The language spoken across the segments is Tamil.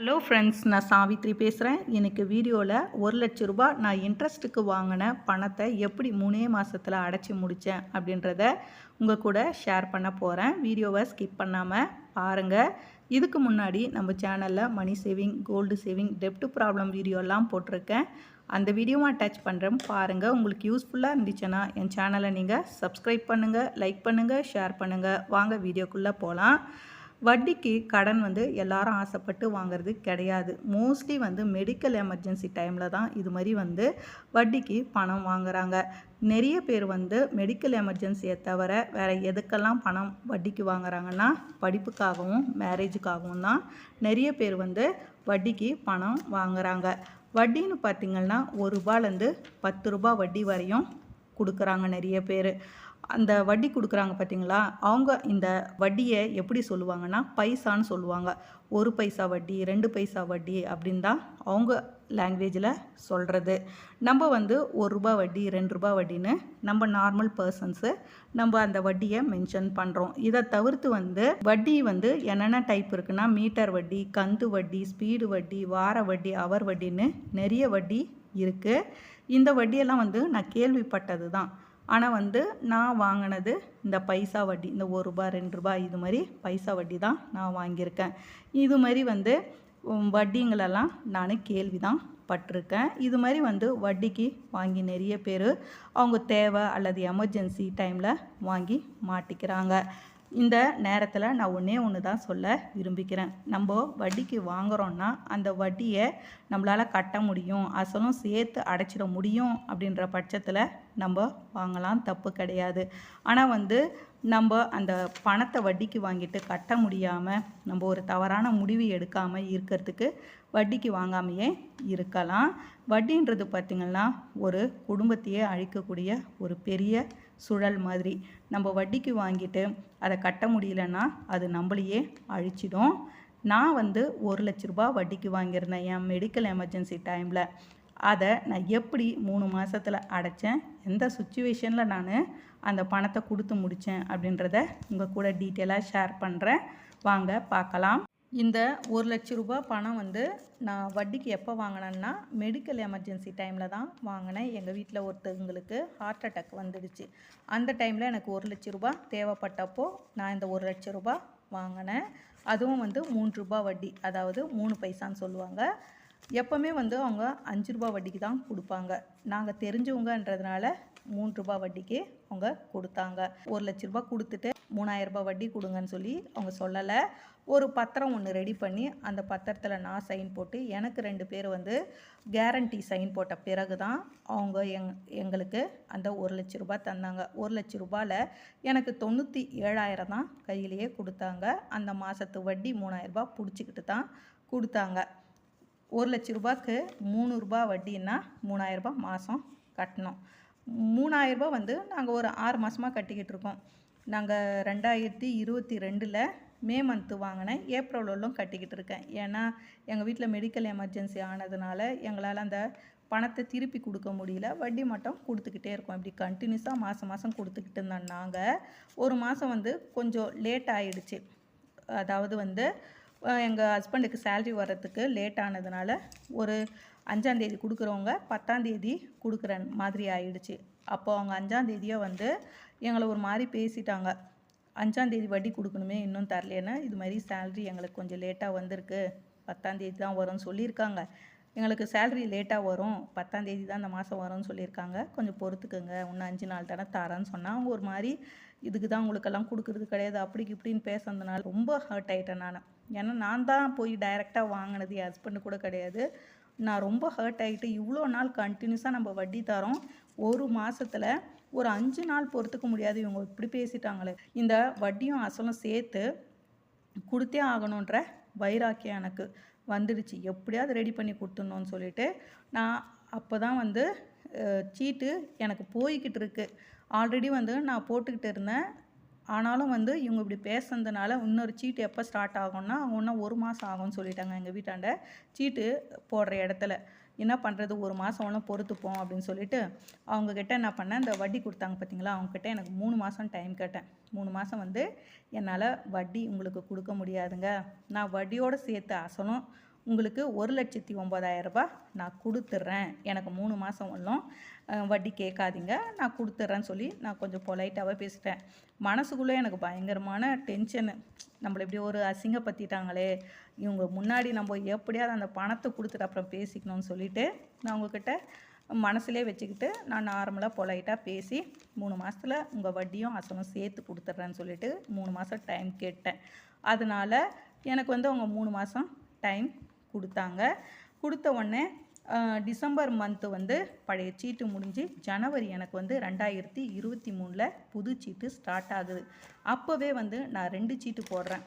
ஹலோ ஃப்ரெண்ட்ஸ் நான் சாவித்ரி பேசுகிறேன் எனக்கு வீடியோவில் ஒரு லட்ச ரூபா நான் இன்ட்ரெஸ்ட்டுக்கு வாங்கின பணத்தை எப்படி மூணே மாதத்தில் அடைச்சி முடித்தேன் அப்படின்றத உங்கள் கூட ஷேர் பண்ண போகிறேன் வீடியோவை ஸ்கிப் பண்ணாமல் பாருங்கள் இதுக்கு முன்னாடி நம்ம சேனலில் மணி சேவிங் கோல்டு சேவிங் டெப்ட் ப்ராப்ளம் வீடியோலாம் போட்டிருக்கேன். அந்த வீடியோவை அட்டாச் பண்ணுறேன் பாருங்கள் உங்களுக்கு யூஸ்ஃபுல்லாக இருந்துச்சுன்னா என் சேனலை நீங்கள் சப்ஸ்கிரைப் பண்ணுங்கள் லைக் பண்ணுங்கள் ஷேர் பண்ணுங்கள் வாங்க வீடியோக்குள்ளே போகலாம் வட்டிக்கு கடன் வந்து எல்லாரும் ஆசைப்பட்டு வாங்குறது கிடையாது. மோஸ்ட்லி வந்து மெடிக்கல் எமர்ஜென்சி டைமில் தான் இது மாதிரி வந்து வட்டிக்கு பணம் வாங்குறாங்க. நிறைய பேர் வந்து மெடிக்கல் எமர்ஜென்சியை தவிர வேறு எதுக்கெல்லாம் பணம் வட்டிக்கு வாங்குறாங்கன்னா படிப்புக்காகவும் மேரேஜுக்காகவும் தான் நிறைய பேர் வந்து வட்டிக்கு பணம் வாங்குறாங்க. வட்டின்னு பார்த்திங்கன்னா ஒரு ரூபாலேருந்து பத்து ரூபா வட்டி வரையும் கொடுக்குறாங்க நிறைய பேர். அந்த வட்டி கொடுக்குறாங்க பார்த்தீங்களா? அவங்க இந்த வட்டியை எப்படி சொல்லுவாங்கன்னா பைசான்னு சொல்லுவாங்க. ஒரு பைசா வட்டி ரெண்டு பைசா வட்டி அப்படின்னு தான் அவங்க லாங்குவேஜில் சொல்கிறது நம்ம வந்து ஒரு ரூபா வட்டி ரெண்டு ரூபா வட்டின்னு நம்ம நார்மல் பர்சன்ஸு நம்ம அந்த வட்டியை மென்ஷன் பண்ணுறோம் இதை தவிர்த்து வந்து வட்டி வந்து என்னென்ன டைப் இருக்குன்னா மீட்டர் வட்டி கந்து வட்டி ஸ்பீடு வட்டி வார வட்டி அவர் வட்டின்னு நிறைய வட்டி இருக்குது இந்த வட்டியெல்லாம் வந்து நான் கேள்விப்பட்டது தான். ஆனால் வந்து நான் வாங்கினது இந்த பைசா வட்டி இந்த ஒரு ரூபா ரெண்டு ரூபா இது மாதிரி பைசா வட்டி தான் நான் வாங்கியிருக்கேன். இது மாதிரி வந்து வட்டிங்களெல்லாம் நான் கேள்வி தான் பட்டிருக்கேன். இது மாதிரி வந்து வட்டிக்கு வாங்கி நிறைய பேர் அவங்க தேவை அல்லது எமர்ஜென்சி டைமில் வாங்கி மாட்டிக்கிறாங்க. இந்த நேரத்தில் நான் ஒன்றே ஒன்று தான் சொல்ல விரும்பிக்கிறேன். நம்ம வட்டிக்கு வாங்குகிறோன்னா அந்த வட்டியை நம்மளால் கட்ட முடியும் அசலும் சேர்த்து அடைச்சிட முடியும் அப்படின்ற பட்சத்தில் நம்ம வாங்கலாம் தப்பு கிடையாது. ஆனால் வந்து நம்ம அந்த பணத்தை வட்டிக்கு வாங்கிட்டு கட்ட முடியாமல் நம்ம ஒரு தவறான முடிவு எடுக்காமல் இருக்கிறதுக்கு வட்டிக்கு வாங்காமையே இருக்கலாம். வட்டின்றது பார்த்திங்கன்னா ஒரு குடும்பத்தையே அழிக்கக்கூடிய ஒரு பெரிய சுழல் மாதிரி. நம்ம வட்டிக்கு வாங்கிட்டு அதை கட்ட முடியலன்னா அது நம்மளையே அழிச்சிடும். நான் வந்து ஒரு லட்ச ரூபா வட்டிக்கு வாங்கியிருந்தேன் என் மெடிக்கல் எமர்ஜென்சி டைமில் அதை நான் எப்படி மூணு மாதத்தில் அடைச்சேன் எந்த சுச்சுவேஷனில் நான் அந்த பணத்தை கொடுத்து முடித்தேன் அப்படின்றத உங்கள் கூட டீட்டெயிலாக ஷேர் பண்ணுறேன் வாங்க பார்க்கலாம். இந்த ஒரு லட்ச ரூபா பணம் வந்து நான் வட்டிக்கு எப்போ வாங்கினேன்னா மெடிக்கல் எமர்ஜென்சி டைமில் தான் வாங்கினேன். எங்கள் வீட்டில் ஒருத்தவங்களுக்கு ஹார்ட் அட்டாக் வந்துடுச்சு. அந்த டைமில் எனக்கு ஒரு லட்ச ரூபா தேவைப்பட்டப்போ நான் இந்த ஒரு லட்ச ரூபா வாங்கினேன். அதுவும் வந்து மூன்று ரூபா வட்டி அதாவது மூணு பைசான்னு சொல்லுவாங்க. எப்போவுமே வந்து அவங்க அஞ்சு ரூபா வட்டிக்கு தான் கொடுப்பாங்க. நாங்கள் தெரிஞ்சவங்கன்றதுனால மூன்று ரூபா வட்டிக்கு அவங்க கொடுத்தாங்க. ஒரு லட்ச ரூபா கொடுத்துட்டு மூணாயிரரூபா வட்டி கொடுங்கன்னு சொல்லி அவங்க சொல்லலை. ஒரு பத்திரம் ஒன்று ரெடி பண்ணி அந்த பத்திரத்தில் நான் சைன் போட்டு எனக்கு ரெண்டு பேர் வந்து கேரண்டி சைன் போட்ட பிறகு தான் அவங்க எங் எங்களுக்கு அந்த ஒரு லட்ச ரூபாய் தந்தாங்க. ஒரு லட்ச ரூபாயில் எனக்கு தொண்ணூற்றி ஏழாயிரம் தான் கையிலேயே கொடுத்தாங்க. அந்த மாதத்து வட்டி மூணாயிரரூபா பிடிச்சிக்கிட்டு தான் கொடுத்தாங்க. ஒரு லட்ச ரூபாய்க்கு மூணு ரூபா வட்டின்னா மூணாயிரரூபா மாதம் கட்டணும். மூணாயிரரூபா வந்து நாங்கள் ஒரு ஆறு மாதமாக கட்டிக்கிட்டு இருக்கோம். நாங்கள் ரெண்டாயிரத்தி இருபத்தி ரெண்டில் மே மந்த்து வாங்கினேன் ஏப்ரலும் கட்டிக்கிட்டு இருக்கேன். ஏன்னா எங்கள் வீட்டில் மெடிக்கல் எமர்ஜென்சி ஆனதுனால எங்களால் அந்த பணத்தை திருப்பி கொடுக்க முடியல. வட்டி மட்டும் கொடுத்துக்கிட்டே இருக்கோம். இப்படி கண்டினியூஸாக மாதம் மாதம் கொடுத்துக்கிட்டு இருந்தோம். நாங்கள் ஒரு மாதம் வந்து கொஞ்சம் லேட் ஆகிடுச்சு அதாவது வந்து எங்கள் ஹஸ்பண்டுக்கு சேல்ரி வர்றதுக்கு லேட் ஆனதுனால ஒரு அஞ்சாந்தேதி கொடுக்குறவங்க பத்தாந்தேதி கொடுக்குற மாதிரி ஆயிடுச்சு. அப்போது அவங்க அஞ்சாந்தேதியை வந்து எங்களை ஒரு மாதிரி பேசிட்டாங்க. அஞ்சாந்தேதி வட்டி கொடுக்கணுமே இன்னும் தரலேன்னா இது மாதிரி சேல்ரி எங்களுக்கு கொஞ்சம் லேட்டாக வந்திருக்கு. பத்தாந்தேதி தான் வரும்னு சொல்லியிருக்காங்க. எங்களுக்கு சேல்ரி லேட்டாக வரும். பத்தாந்தேதி தான் இந்த மாதம் வரும்னு சொல்லியிருக்காங்க. கொஞ்சம் பொறுத்துக்குங்க. இன்னும் அஞ்சு நாள் தானே தரேன்னு சொன்னால் அவங்க ஒரு மாதிரி இதுக்கு தான் உங்களுக்கெல்லாம் கொடுக்குறது கிடையாது. அப்படிக்கு இப்படின்னு பேசுனதுனால ரொம்ப ஹர்ட் ஆகிட்டேன் நான். ஏன்னா நான் தான் போய் டைரெக்டாக வாங்கினது. என் ஹஸ்பண்டு கூட கிடையாது. நான் ரொம்ப ஹர்ட் ஆகிட்டு இவ்வளோ நாள் கண்டினியூஸாக நம்ம வட்டி தரோம். ஒரு மாதத்தில் ஒரு அஞ்சு நாள் பொறுத்துக்க முடியாது. இவங்க இப்படி பேசிட்டாங்களே. இந்த வட்டியும் அசலும் சேர்த்து கொடுத்தே ஆகணுன்ற வைராக்கியம் எனக்கு வந்துடுச்சு. எப்படியாவது ரெடி பண்ணி கொடுத்துடணும்னு சொல்லிட்டு நான் அப்போ தான் வந்து சீட்டு எனக்கு போய்கிட்டு இருக்கு. ஆல்ரெடி வந்து நான் போட்டுக்கிட்டு இருந்தேன். ஆனாலும் வந்து இவங்க இப்படி பேசுனதுனால இன்னொரு சீட்டு எப்போ ஸ்டார்ட் ஆகும்னா அவங்க இன்னும் ஒரு மாதம் ஆகும்னு சொல்லிட்டாங்க எங்கள் வீட்டாண்ட. சீட்டு போடுற இடத்துல. என்ன பண்ணுறது ஒரு மாதம் ஒன்றும் பொறுத்துப்போம் அப்படின்னு சொல்லிட்டு அவங்கக்கிட்ட என்ன பண்ணேன் இந்த வட்டி கொடுத்தாங்க பார்த்தீங்களா அவங்கக்கிட்ட எனக்கு மூணு மாதம் டைம் கேட்டேன். மூணு மாதம் வந்து என்னால் வட்டி உங்களுக்கு கொடுக்க முடியாதுங்க. நான் வட்டியோடு சேர்த்து அசலும் உங்களுக்கு ஒரு லட்சத்தி ஒம்பதாயிரரூபா நான் கொடுத்துட்றேன். எனக்கு மூணு மாதம் ஒன்றும் வட்டி கேட்காதீங்க. நான் கொடுத்துட்றேன்னு சொல்லி நான் கொஞ்சம் பொலைட்டாகவே பேசிட்டேன். மனசுக்குள்ளே எனக்கு பயங்கரமான டென்ஷனு நம்மளை இப்படி ஒரு அசிங்கப்படுத்திட்டாங்களே. இவங்க முன்னாடி நம்ம எப்படியாவது அந்த பணத்தை கொடுத்துட்டு அப்புறம் பேசிக்கணும்னு சொல்லிட்டு நான் உங்ககிட்ட மனசுலே வச்சுக்கிட்டு நான் நார்மலாக பொலைட்டாக பேசி மூணு மாதத்தில் உங்கள் வட்டியும் அசலும் சேர்த்து கொடுத்துட்றேன்னு சொல்லிட்டு மூணு மாதம் டைம் கேட்டேன். அதனால் எனக்கு வந்து அவங்க மூணு மாதம் டைம் கொடுத்தாங்க. கொடுத்த உடனே டிசம்பர் மந்த்து வந்து பழைய சீட்டு முடிஞ்சு ஜனவரி எனக்கு வந்து ரெண்டாயிரத்தி இருபத்தி மூணில் புது சீட்டு ஸ்டார்ட் ஆகுது. அப்போவே வந்து நான் ரெண்டு சீட்டு போடுறேன்.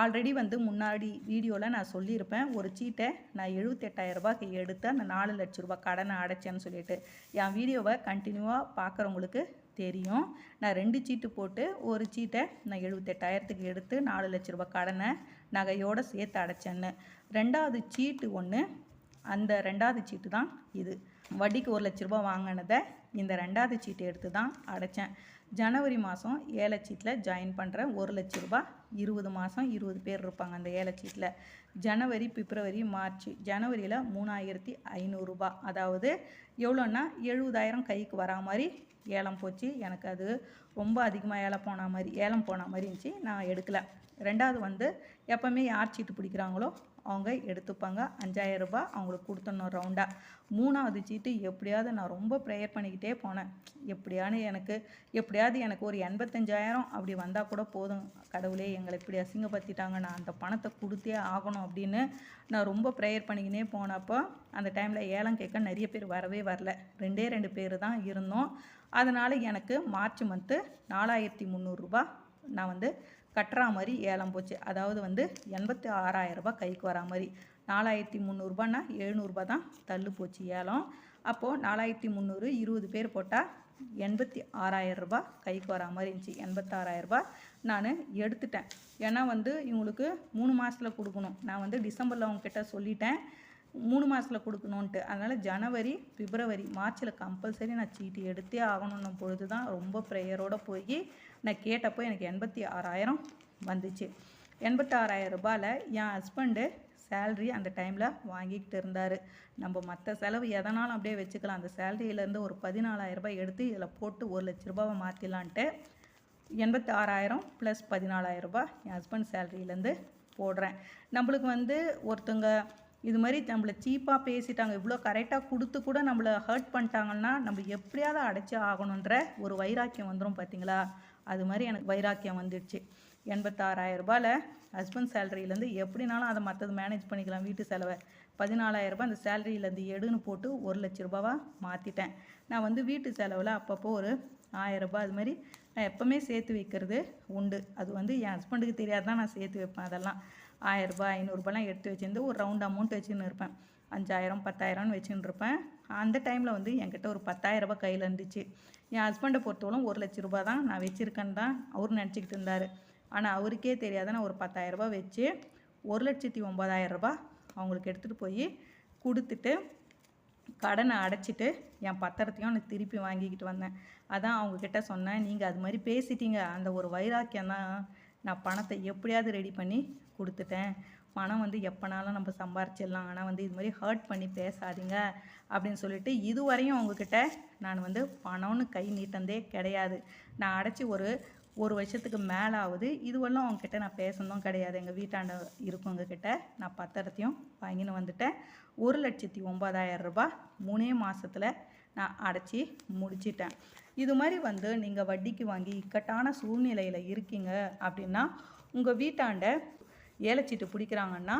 ஆல்ரெடி வந்து முன்னாடி வீடியோவில் நான் சொல்லியிருப்பேன் ஒரு சீட்டை நான் எழுபத்தெட்டாயிரம் ரூபாய்க்கு எடுத்து அந்த நாலு லட்ச ரூபா கடனை அடைச்சேன்னு சொல்லிட்டு. என் வீடியோவை கண்டினியூவாக பார்க்குறவங்களுக்கு தெரியும். நான் ரெண்டு சீட்டு போட்டு ஒரு சீட்டை நான் எழுபத்தெட்டாயிரத்துக்கு எடுத்து நாலு லட்ச ரூபா கடனை நகையோடு சேர்த்து அடைச்சேன்னு. ரெண்டாவது சீட்டு ஒன்று அந்த ரெண்டாவது சீட்டு தான் இது. வட்டிக்கு ஒரு லட்ச ரூபா வாங்கினதை இந்த ரெண்டாவது சீட்டு எடுத்து தான் அடைச்சேன். ஜனவரி மாதம் ஏழை சீட்டில் ஜாயின் பண்ணுறேன் ஒரு லட்ச ரூபா இருபது மாதம் இருபது பேர் இருப்பாங்க அந்த ஏழை சீட்டில் ஜனவரி பிப்ரவரி மார்ச். ஜனவரியில் மூணாயிரத்தி ஐநூறுரூபா அதாவது எவ்வளோன்னா எழுபதாயிரம் கைக்கு வரா மாதிரி ஏலம் போச்சு. எனக்கு அது ரொம்ப அதிகமாக ஏலம் போன மாதிரி ஏலம் போன மாதிரி இருந்துச்சு. நான் எடுக்கலை. ரெண்டாவது வந்து எப்போவுமே யார் சீட்டு பிடிக்கிறாங்களோ அவங்க எடுத்துப்பாங்க. அஞ்சாயிரம் ரூபாய் அவங்களுக்கு கொடுத்துடணும் ரவுண்டாக மூணாவது சீட்டு எப்படியாவது நான் ரொம்ப ப்ரேயர் பண்ணிக்கிட்டே போனேன். எப்படியானு எனக்கு எப்படியாவது எனக்கு ஒரு எண்பத்தஞ்சாயிரம் அப்படி வந்தால் கூட போதும். கடவுளே எங்களை இப்படி அசிங்கப்படுத்திட்டாங்க. நான் அந்த பணத்தை கொடுத்தே ஆகணும் அப்படின்னு நான் ரொம்ப ப்ரேயர் பண்ணிக்கினே போனப்போ அந்த டைமில் ஏலம் கேட்க நிறைய பேர் வரவே வரல. ரெண்டே ரெண்டு பேர் தான் இருந்தோம். அதனால் எனக்கு மார்ச் மந்த்து நாலாயிரத்தி முந்நூறுரூபா நான் வந்து கட்டுறா மாதிரி ஏலம் போச்சு. அதாவது வந்து எண்பத்தி ஆறாயிரம் ரூபாய் கைக்கு வரா மாதிரி. நாலாயிரத்தி முந்நூறுபான்னா எழுநூறுபா தான் தள்ளு போச்சு ஏலம். அப்போது நாலாயிரத்தி முந்நூறு இருபது பேர் போட்டால் எண்பத்தி ஆறாயிரம் ரூபாய் கைக்கு வரா மாதிரி இருந்துச்சு. எண்பத்தாறாயிரரூபா நான் எடுத்துட்டேன். ஏன்னா வந்து இவங்களுக்கு மூணு மாதத்தில் கொடுக்கணும். நான் வந்து டிசம்பரில் அவங்கக்கிட்ட சொல்லிட்டேன். மூணு மாதத்தில் கொடுக்கணுன்ட்டு அதனால் ஜனவரி பிப்ரவரி மார்ச்சில் கம்பல்சரி நான் சீட்டு எடுத்தே ஆகணுன்னும் பொழுது தான் ரொம்ப ப்ரேயரோடு போய் நான் கேட்டப்போ எனக்கு எண்பத்தி ஆறாயிரம் வந்துச்சு. எண்பத்தாறாயிரம் ரூபாயில் என் ஹஸ்பண்டு சேல்ரி அந்த டைமில் வாங்கிக்கிட்டு இருந்தார். நம்ம மற்ற செலவு எதனாலும் அப்படியே வச்சுக்கலாம். அந்த சேலரியிலேருந்து ஒரு பதினாலாயிரம் ரூபாய் எடுத்து இதில் போட்டு ஒரு லட்ச ரூபாவை மாற்றிலான்ட்டு எண்பத்தி ஆறாயிரம் ப்ளஸ் பதினாலாயிரரூபா என் ஹஸ்பண்ட் சேலரியிலேருந்து போடுறேன். நம்மளுக்கு வந்து ஒருத்தங்க இது மாதிரி நம்மளை சீப்பாக பேசிட்டாங்க இவ்வளோ கரெக்டாக கொடுத்து கூட நம்மளை ஹர்ட் பண்ணிட்டாங்கன்னா நம்ம எப்படியாவது அடைச்சி ஆகணுன்ற ஒரு வைராக்கியம் வந்துடும் பார்த்தீங்களா அது மாதிரி எனக்கு வைராக்கியம் வந்துடுச்சு. எண்பத்தாறாயிரம் ரூபாயில் ஹஸ்பண்ட் சேலரியிலேருந்து எப்படினாலும் அதை மற்றது மேனேஜ் பண்ணிக்கலாம் வீட்டு செலவை. பதினாலாயிரம் ரூபாய் அந்த சேலரியிலேருந்து எடுன்னு போட்டு ஒரு லட்ச ரூபாவாக மாற்றிட்டேன் நான் வந்து வீட்டு செலவில் அப்பப்போ ஒரு ஆயிரம் ரூபாய் அது மாதிரி நான் எப்போவுமே சேர்த்து வைக்கிறது உண்டு. அது வந்து என் ஹஸ்பண்டுக்கு தெரியாது தான் நான் சேர்த்து வைப்பேன் அதெல்லாம். ஆயிரரூபா ஐநூறுரூபாலாம் எடுத்து வச்சுருந்து ஒரு ரவுண்ட் அமௌண்ட் வச்சுன்னு இருப்பேன். அஞ்சாயிரம் பத்தாயிரம்னு வச்சுன்னு இருப்பேன். அந்த டைமில் வந்து என்கிட்ட ஒரு பத்தாயிரம் ரூபாய் கையில் இருந்துச்சு. என் ஹஸ்பண்டை பொறுத்தவரைக்கும் ஒரு லட்ச ரூபா தான் நான் வச்சுருக்கேன்னு தான் அவர் நினச்சிக்கிட்டு இருந்தார். ஆனால் அவருக்கே தெரியாத நான் ஒரு பத்தாயிரம் வச்சு ஒரு லட்சத்தி ஒம்பதாயிரம் ரூபாய் அவங்களுக்கு எடுத்துகிட்டு போய் கொடுத்துட்டு கடனை அடைச்சிட்டு என் பத்திரத்தையும் நான் திருப்பி வாங்கிக்கிட்டு வந்தேன். அதான் அவங்கக்கிட்ட சொன்னேன் நீங்கள் அது மாதிரி பேசிட்டீங்க. அந்த ஒரு வைராக்கியம் தான் நான் பணத்தை எப்படியாவது ரெடி பண்ணி கொடுத்துட்டேன். பணம் வந்து எப்போனாலும் நம்ம சம்பாரிச்சிடலாம். ஆனால் வந்து இது மாதிரி ஹர்ட் பண்ணி பேசாதீங்க அப்படின்னு சொல்லிட்டு இதுவரையும் அவங்கக்கிட்ட நான் வந்து பணம்னு கை நீட்டந்தே கிடையாது. நான் அடைச்சி ஒரு ஒரு வருஷத்துக்கு மேலே ஆகுது இதுவெல்லாம் அவங்கக்கிட்ட நான் பேசணும் கிடையாது. எங்கள் வீட்டாண்ட இருக்கவங்கக்கிட்ட நான் பத்திரத்தையும் வாங்கின்னு வந்துட்டேன். ஒரு லட்சத்தி ஒம்பதாயிரம் ரூபாய் மூணே மாதத்தில் நான் அடைச்சி முடிச்சிட்டேன். இது மாதிரி வந்து நீங்கள் வட்டிக்கு வாங்கி இக்கட்டான சூழ்நிலையில் இருக்கீங்க அப்படின்னா உங்கள் வீட்டாண்ட ஏலச்சீட்டு பிடிக்கிறாங்கன்னா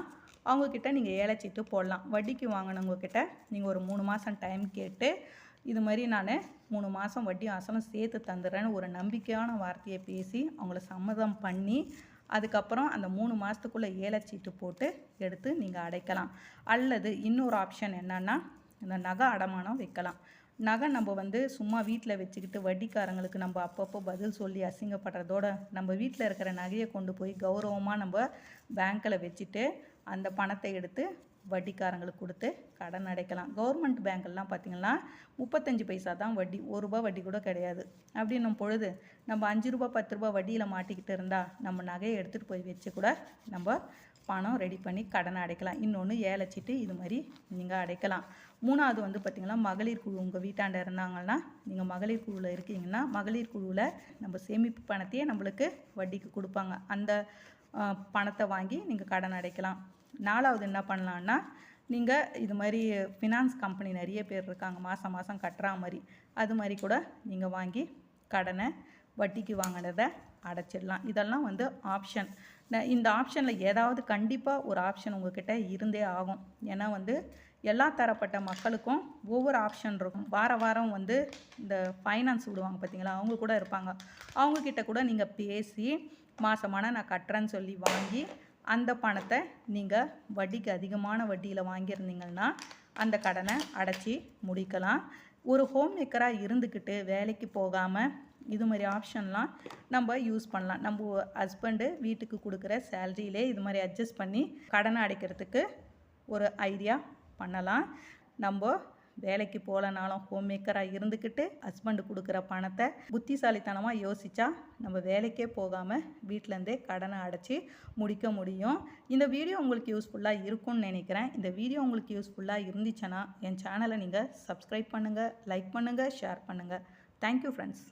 அவங்கக்கிட்ட நீங்கள் ஏலச்சீட்டு போடலாம். வட்டிக்கு வாங்கினவங்கக்கிட்ட நீங்கள் ஒரு மூணு மாதம் டைம் கேட்டு இது மாதிரி நான் மூணு மாதம் வட்டி அசலும் சேர்த்து தந்துடுறேன்னு ஒரு நம்பிக்கையான வார்த்தையை பேசி அவங்கள சம்மதம் பண்ணி அதுக்கப்புறம் அந்த மூணு மாதத்துக்குள்ளே ஏலச்சீட்டு போட்டு எடுத்து நீங்கள் அடைக்கலாம். அல்லது இன்னொரு ஆப்ஷன் என்னென்னா இந்த நகை அடமானம் வைக்கலாம். நகை நம்ம வந்து சும்மா வீட்டில் வச்சுக்கிட்டு வட்டிக்காரங்களுக்கு நம்ம அப்பப்போ பதில் சொல்லி அசிங்கப்படுறதோட நம்ம வீட்டில் இருக்கிற நகையை கொண்டு போய் கௌரவமாக நம்ம பேங்க்கில் வச்சுட்டு அந்த பணத்தை எடுத்து வட்டிக்காரங்களுக்கு கொடுத்து கடன் அடைக்கலாம். கவர்மெண்ட் பேங்க்லாம் பார்த்திங்கன்னா முப்பத்தஞ்சு பைசா தான் வட்டி ஒரு ரூபா வட்டி கூட கிடையாது. அப்படின்னும் பொழுது நம்ம அஞ்சு ரூபா பத்து ரூபா வட்டியில் மாட்டிக்கிட்டு இருந்தால் நம்ம நகையை எடுத்துகிட்டு போய் வச்சு கூட நம்ம பணம் ரெடி பண்ணி கடனை அடைக்கலாம். இன்னொன்று ஏழைச்சிட்டு இது மாதிரி நீங்கள் அடைக்கலாம். மூணாவது வந்து பார்த்திங்கன்னா மகளிர் குழு உங்கள் வீட்டாண்ட இருந்தாங்கன்னா நீங்கள் மகளிர் குழுவில் இருக்கீங்கன்னா மகளிர் குழுவில் நம்ம சேமிப்பு பணத்தையே நம்மளுக்கு வட்டிக்கு கொடுப்பாங்க. அந்த பணத்தை வாங்கி நீங்கள் கடன் அடைக்கலாம். நாலாவது என்ன பண்ணலான்னா நீங்கள் இது மாதிரி ஃபினான்ஸ் கம்பெனி நிறைய பேர் இருக்காங்க மாதம் மாதம் கட்டுறா மாதிரி. அது மாதிரி கூட நீங்கள் வாங்கி கடனை வட்டிக்கு வாங்கினதை அடைச்சிடலாம். இதெல்லாம் வந்து ஆப்ஷன் இந்த ஆப்ஷனில் ஏதாவது கண்டிப்பாக ஒரு ஆப்ஷன் உங்ககிட்ட இருந்தே ஆகும். ஏன்னா வந்து எல்லா தரப்பட்ட மக்களுக்கும் ஒவ்வொரு ஆப்ஷன் இருக்கும். வார வாரம் வந்து இந்த ஃபைனான்ஸ் விடுவாங்க பார்த்தீங்களா அவங்க கூட இருப்பாங்க. அவங்கக்கிட்ட கூட நீங்கள் பேசி மாதமான நான் கட்டுறேன்னு சொல்லி வாங்கி அந்த பணத்தை நீங்கள் வட்டிக்கு அதிகமான வட்டியில் வாங்கியிருந்தீங்கன்னா அந்த கடனை அடைச்சி முடிக்கலாம். ஒரு ஹோம் மேக்கராக இருந்துக்கிட்டு வேலைக்கு போகாமல் இது மாதிரி ஆப்ஷன்லாம் நம்ம யூஸ் பண்ணலாம். நம்ம ஹஸ்பண்டு வீட்டுக்கு கொடுக்குற சேலரியிலே இது மாதிரி அட்ஜஸ்ட் பண்ணி கடனை அடைக்கிறதுக்கு ஒரு ஐடியா பண்ணலாம். நம்ம வேலைக்கு போகலனாலும் ஹோம் மேக்கராக இருந்துக்கிட்டு ஹஸ்பண்டு கொடுக்குற பணத்தை புத்திசாலித்தனமாக யோசித்தா நம்ம வேலைக்கே போகாமல் வீட்டிலேருந்தே கடனை அடைச்சி முடிக்க முடியும். இந்த வீடியோ உங்களுக்கு யூஸ்ஃபுல்லாக இருக்கும்னு நினைக்கிறேன். இந்த வீடியோ உங்களுக்கு யூஸ்ஃபுல்லாக இருந்துச்சுன்னா என் சேனலை நீங்கள் சப்ஸ்கிரைப் பண்ணுங்கள் லைக் பண்ணுங்கள் ஷேர் பண்ணுங்கள் தேங்க்யூ ஃப்ரெண்ட்ஸ்